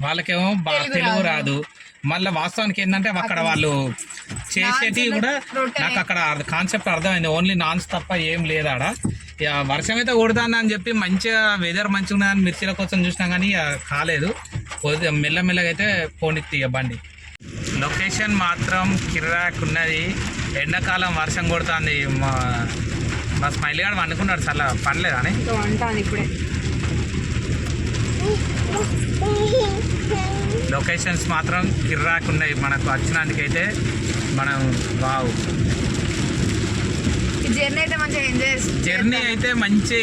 వాళ్ళకేమో బా- తెలుగు రాదు. మళ్ళీ వాస్తవానికి ఏంటంటే అక్కడ వాళ్ళు చేసేటి కూడా నాకు అక్కడ కాన్సెప్ట్ అర్థమైంది. ఓన్లీ నాన్స్ తప్ప ఏం లేదు ఆడ ఇక వర్షం అయితే కొడుతుంది అని చెప్పి మంచిగా వెదర్ మంచిగా ఉన్నదని మిర్చిల కోసం చూసినా కానీ కాలేదు. కొద్దిగా మెల్లమెల్లగా అయితే పోనిత్తి ఇక బండి. లొకేషన్ మాత్రం కిరాక్ ఉన్నది. ఎండాకాలం వర్షం కొడుతుంది. మా మా స్మైల్ గారు వండుకున్నాడు చాలా పనిలేదు అని ఇంకా వంటాను ఇప్పుడే. లొకేషన్స్ మాత్రం కిర్రాక్ ఉన్నాయి మనకు వచ్చినందుకైతే మనం వావ్. జర్నీ అయితే మంచిగా ఎంజాయ్ జర్నీ అయితే మంచి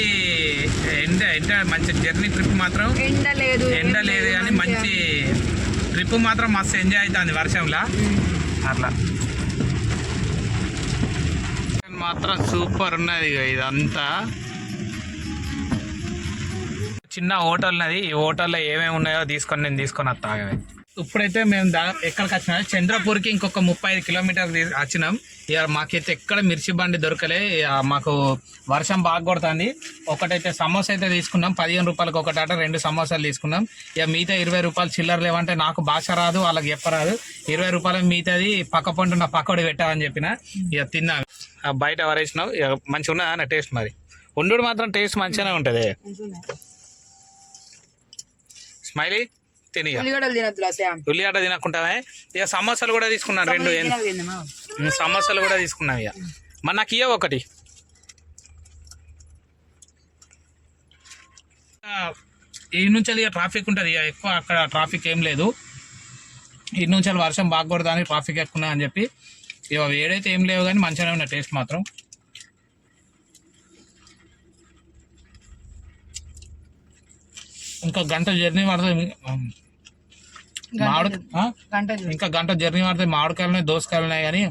ఎండ ఎండ మంచి జర్నీ ట్రిప్ మాత్రం ఎండ లేదు ఎండ లేదు కానీ మంచి. ట్రిప్ మాత్రం మస్తు ఎంజాయ్ అవుతుంది వర్షంలో. అట్లా. మాత్రం సూపర్ ఉన్నది ఇదంతా. చిన్న హోటల్ ఉన్నది ఈ హోటల్లో ఏమేమి ఉన్నాయో తీసుకొని నేను తీసుకొని వస్తా ఇప్పుడైతే మేము దా ఎక్కడికి వచ్చినా? చంద్రపూర్కి ఇంకొక ముప్పై ఐదు కిలోమీటర్లు వచ్చినాం. ఇక మాకైతే ఎక్కడ మిర్చి బండి దొరకలే. ఇక మాకు వర్షం బాగా కొడుతుంది. ఒకటైతే సమోసా అయితే తీసుకున్నాం. పదిహేను రూపాయలకి అట రెండు సమోసాలు తీసుకున్నాం. ఇక మిగతా ఇరవై రూపాయలు చిల్లర లేవంటే నాకు భాష రాదు వాళ్ళకి చెప్పరాదు. ఇరవై రూపాయలు మిగతాది పక్క పంట నా పక్కడి పెట్టామని చెప్పిన ఇక తిన్నాం. బయట వరేసినావు ఇక మంచిగా ఉన్నదా నా టేస్ట్ మరి? ఉండు మాత్రం టేస్ట్ మంచిగానే ఉంటుంది. స్మైలీ లాస్యా. ఉల్లిగడ్డ తినకుంటామే ఇక సమోసాలు కూడా తీసుకున్నాను రెండు సమోసాలు కూడా తీసుకున్నాం ఇక. మరి నాకు ఇయ్య ఒకటి. ఈ నుంచి ఇక ట్రాఫిక్ ఉంటుంది ఇక ఎక్కువ అక్కడ ట్రాఫిక్ ఏం లేదు. ఈ నుంచి వర్షం బాగా కొడదని ట్రాఫిక్ ఎక్కువ అని చెప్పి. ఇక వేడైతే ఏం లేవు కానీ మంచిగానే ఉన్నాయి టేస్ట్ మాత్రం. ఇంకా గంట జర్నీ పడుతుంది మామిడి. ఇంకా గంట జర్నీ. పడితే మామిడికాయలు ఉన్నాయి దోసకాయలు ఉన్నాయి కానీ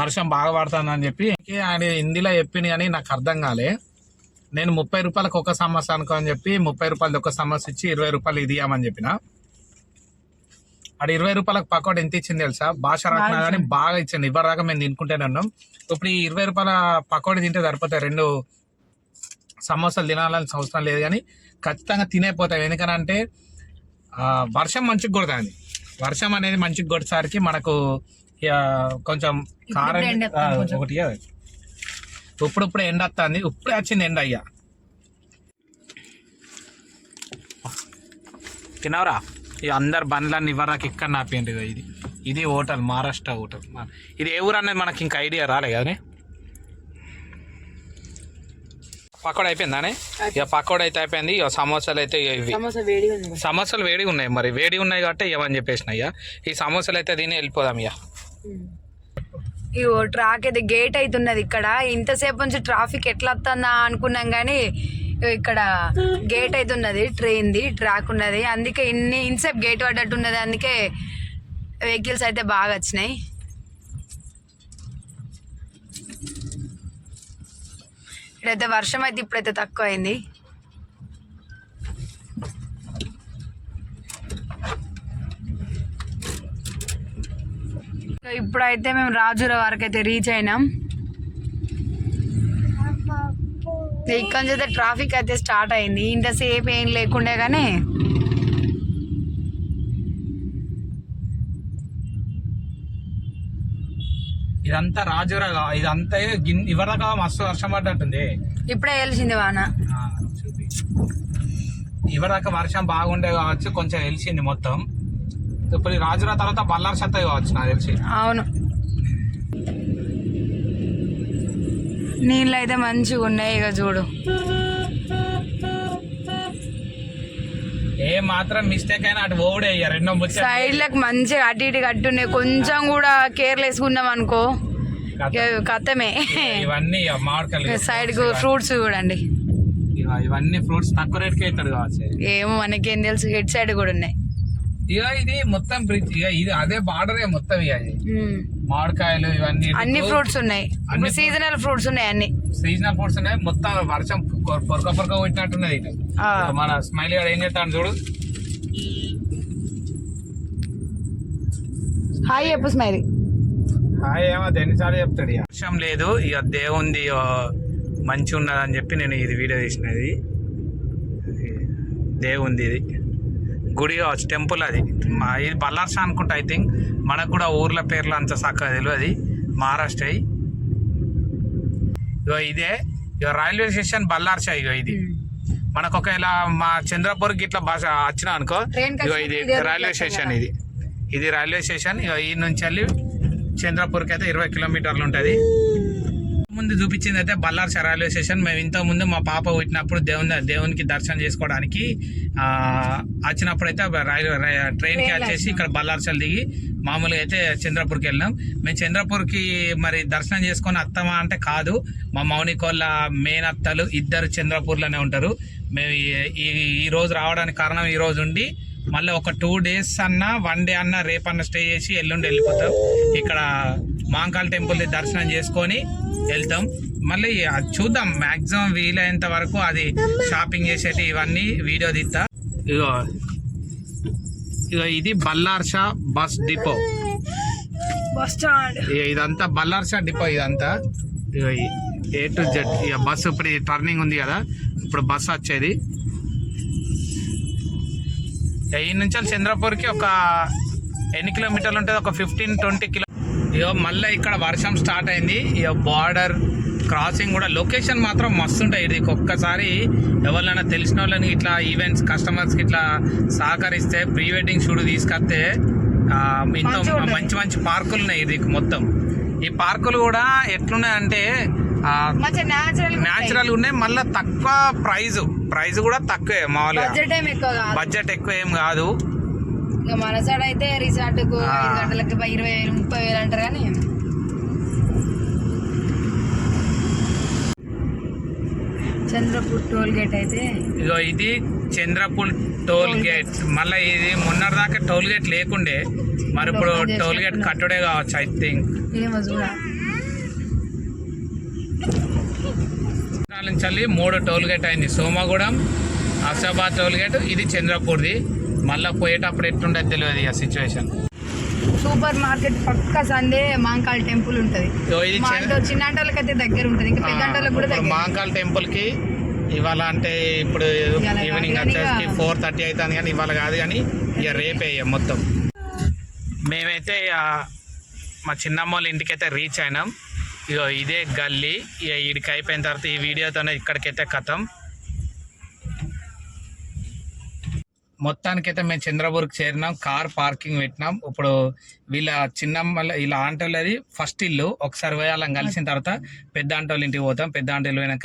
వర్షం బాగా పడుతుంది అని చెప్పి ఆయన హిందీలో చెప్పింది కానీ నాకు అర్థం కాలే. నేను ముప్పై రూపాయలకు ఒక సమస్య అనుకో అని చెప్పి ముప్పై రూపాయలది ఒక సమస్య ఇచ్చి ఇరవై రూపాయలు ఇది ఇవ్వమని చెప్పిన. అక్కడ ఇరవై రూపాయలకు పకోడ ఎంత ఇచ్చింది తెలుసా? భాష రాకున్నా కానీ బాగా ఇచ్చింది ఇవ్వరాక మేము తినుకుంటూనే ఉన్నాం. ఇప్పుడు ఈ ఇరవై రూపాయల పకోడీ తింటే సరిపోతాయి రెండు సమోసాలు తినాలని అవసరం లేదు కానీ ఖచ్చితంగా తినేపోతాయి. ఎందుకనంటే వర్షం మంచిగా కొడుతుంది. వర్షం అనేది మంచిగా కొట్టేసరికి మనకు కొంచెం కారం. ఒకటి. ఇప్పుడిప్పుడు ఎండ వస్తుంది. ఇప్పుడే వచ్చింది ఎండ అయ్యా తినవరా ఇక అందరు బండ్లన్నీ ఇవ్వరాకి ఇక్కడ నాపేయండి ఇది. ఇది హోటల్ మహారాష్ట్ర హోటల్. ఇది ఏ ఊరు అనేది మనకి ఇంకా ఐడియా రాలే కానీ పకోడ అయిపోయిందానే ఇక పకోడ అయితే అయిపోయింది ఇక సమోసాలు అయితే ఇవి. సమోసాలు వేడిగా ఉన్నాయి మరి. వేడిగా ఉన్నాయి కాబట్టి ఇవ్వని చెప్పేసిన ఇక. ఈ సమోసాలు అయితే తిని వెళ్ళిపోదాం ఇక. ఇగో ట్రాక్ అయితే గేట్ అవుతున్నది ఇక్కడ. ఇంతసేపు నుంచి ట్రాఫిక్ ఎట్లా వస్తుందా అనుకున్నాం కానీ ఇక్కడ గేట్ అవుతున్నది ట్రైన్ది ట్రాక్ ఉన్నది. అందుకే ఇన్ని ఇన్సేపు గేట్ పడ్డట్టు ఉన్నది. అందుకే వెహికల్స్ అయితే బాగా వచ్చినాయి. ఇప్పుడైతే వర్షం అయితే ఇప్పుడైతే తక్కువ అయింది ఇప్పుడైతే మేము రాజుల వరకు అయితే రీచ్ అయినాం ఇక్కడ నుంచి అయితే ట్రాఫిక్ అయితే స్టార్ట్ అయింది. ఇంతసేపు ఏం లేకుండే కానీ ఇదంతా రాజురా ఇదంతా ఇవరదాకా మస్తు వర్షం పడ్డట్టుంది. ఇప్పుడే తెలిసింది వాన. ఇవరదాకా వర్షం బాగుండే కావచ్చు కొంచెం వెలిసింది మొత్తం. ఇప్పుడు రాజురా తర్వాత బల్లార్ సత్తా కావచ్చు నాకు తెలిసి. అవును. నీళ్ళు అయితే మంచిగా ఉన్నాయి ఇక చూడు. ఏ మాత్రం మిస్టేక్ అయినా అటు ఓడే రెండో సైడ్లకు మంచిగా అటు ఇటు కట్టున్నాయి. కొంచెం కూడా కేర్లెస్ ఉన్నాం అనుకో. కథమే. ఇవన్నీ మామిడికాయలు సైడ్ ఫ్రూట్స్ చూడండి. ఇవ- ఇవన్నీ ఫ్రూట్స్ తక్కువ రేట్కి అవుతాడు కావచ్చు. ఏమో మనకేం తెలుసు హెడ్ సైడ్ కూడా ఉన్నాయి. ఇక ఇది మొత్తం బ్రిడ్జ్ ఇక ఇది అదే బార్డరే మొత్తం ఇక. మామిడికాయలు ఇవన్నీ అన్ని ఫ్రూట్స్ ఉన్నాయి. ఇప్పుడు సీజనల్ ఫ్రూట్స్ ఉన్నాయి అన్ని. సీజనల్ ఫ్రూట్స్ ఉన్నాయి మొత్తం వర్షం పొరక పొరక కొట్టినట్టున్నది మన స్మైల్ గారు ఏం చేస్తాడు చూడు. హాయ్ చెప్పు స్మైల్. ఎన్నిసార్లు చెప్తాడు ఇక. వర్షం లేదు ఇక దేవుంది మంచి ఉన్నదని చెప్పి నేను ఇది వీడియో తీసినది. దేవుంది ఇది. గుడి కావచ్చు టెంపుల్ అది. మా ఇది బల్లార్షా అనుకుంటా ఐ థింక్ మనకు కూడా ఊర్ల పేర్లు అంత చక్కగా తెలియదు. మహారాష్ట్ర ఇగో ఇదే. ఇగో రైల్వే స్టేషన్ బల్లార్షా ఇగో ఇది. మనకు ఒకవేళ మా చంద్రపూర్కి ఇట్లా బస్ వచ్చినా అనుకో ఇగో ఇది రైల్వే స్టేషన్. ఇది. ఇది రైల్వే స్టేషన్. ఇగో ఈ నుంచి వెళ్ళి చంద్రపూర్కి అయితే ఇరవై కిలోమీటర్లు ఉంటుంది ముందు చూపించింది అయితే బల్లార్ష రైల్వే స్టేషన్. మేము ఇంత ముందు మా పాప పుట్టినప్పుడు దేవుని దేవునికి దర్శనం చేసుకోవడానికి వచ్చినప్పుడు అయితే రైల్వే ట్రైన్కి వచ్చేసి ఇక్కడ బల్లార్షలు దిగి మామూలుగా అయితే చంద్రపూర్కి వెళ్ళినాం. మేము చంద్రపూర్కి మరి దర్శనం చేసుకొని అత్తమా అంటే కాదు మా మౌనికోళ్ళ మెయిన్ అత్తలు ఇద్దరు చంద్రపూర్లోనే ఉంటారు. మేము ఈ- ఈ ఈ రోజు రావడానికి కారణం ఈ రోజు ఉండి మళ్ళీ ఒక టూ డేస్ అన్నా వన్ డే అన్నా రేపన్నా స్టే చేసి ఎల్లుండి వెళ్ళిపోతాం. ఇక్కడ మాంకాల్ టెంపుల్ దర్శనం చేసుకొని వెళ్తాం. మళ్ళీ చూద్దాం. మాక్సిమం వీలైనంత వరకు అది షాపింగ్ చేసేటి ఇవన్నీ వీడియో తీస్తా. ఇగో ఇగో ఇది Ballarsha bus depot. Bus stand. ఇదంతా బల్లార్షా డిపో ఇదంతా. ఇగో ఏ టు జెడ్ ఇక బస్సు ఇప్పుడు టర్నింగ్ ఉంది కదా. ఇప్పుడు బస్సు వచ్చేది. ఈ నుంచి చంద్రపూర్కి ఒక ఎన్ని కిలోమీటర్లు ఉంటుంది? ఒక ఫిఫ్టీన్ ట్వంటీ కిలో ఇగో మళ్ళీ ఇక్కడ వర్షం స్టార్ట్ అయింది. ఇక బార్డర్ క్రాసింగ్ కూడా లొకేషన్ మాత్రం మస్తు ఉంటాయి. ఇది ఒక్కసారి ఎవరినైనా తెలిసిన వాళ్ళని ఇట్లా ఈవెంట్స్ కస్టమర్స్కి ఇట్లా సహకరిస్తే ప్రీ వెడ్డింగ్ షూట్ తీసుకొస్తే ఇంత. మంచి మంచి పార్కులు ఉన్నాయి ఇది మొత్తం. ఈ పార్కులు కూడా ఎట్లున్నాయి అంటే మంచిగా న్యాచురల్ ఉన్నాయి. మళ్ళీ తక్కువ ప్రైజ్. ప్రైజ్ కూడా తక్కువే మామూలుగా. బడ్జెట్ ఎక్కువ కాదు. బడ్జెట్ ఎక్కువ ఏం కాదు. మన సైడ్ అయితే రిసార్ట్ గంటలకి ఇరవై వేలు ముప్పై వేలు అంటారు కానీ. చంద్రపూర్ టోల్ గేట్ అయితే. ఇగో ఇది చంద్రపూల్ టోల్ గేట్. మళ్ళీ ఇది మొన్నటిదాకా టోల్ గేట్ లేకుండే. మరి ఇప్పుడు టోల్ గేట్. కట్టుడే కావచ్చు ఐ థింక్ ఏమో చూడ నుంచి మూడు టోల్ గేట్ అయింది. సోమగూడెం ఆసాబాద్ టోల్ గేట్ ఇది చంద్రపూర్ది. మళ్ళీ పోయేటప్పుడు ఎట్లుండేది తెలియదు ఇక సిచ్యువేషన్. సూపర్ మార్కెట్ పక్క సందే మాంకాల్ టెంపుల్ ఉంటది. ఇగో ఇది మా చంద్ర- ఇంట్లో చిన్న అంటోళ్ళకి అయితే దగ్గర ఉంటది. ఇంకా కూడా మాంకాల్ టెంపుల్కి ఇవాళ అంటే ఇప్పుడు ఈవినింగ్ వచ్చేసి ఫోర్ థర్టీ అవుతుంది కానీ ఇవాళ కాదు కానీ ఇక రేపే. మొత్తం. మేమైతే మా చిన్నమ్మ వాళ్ళ ఇంటికైతే రీచ్ అయినాం. ఇగో ఇదే గల్లీ. ఇక ఈడికి అయిపోయిన తర్వాత ఈ వీడియోతోనే ఇక్కడికైతే కథం. మొత్తానికైతే మేము చంద్రపూర్కి చేరినాం. కార్ పార్కింగ్ పెట్టినాం. ఇప్పుడు వీళ్ళ చిన్నమ్మ వీళ్ళ ఆంటోళ్ళది ఫస్ట్ ఇల్లు. ఒకసారి పోయి వాళ్ళని కలిసిన తర్వాత పెద్ద ఆంటోళ్ళ ఇంటికి పోతాం. పెద్ద ఆంటోళ్ళు పోయినాక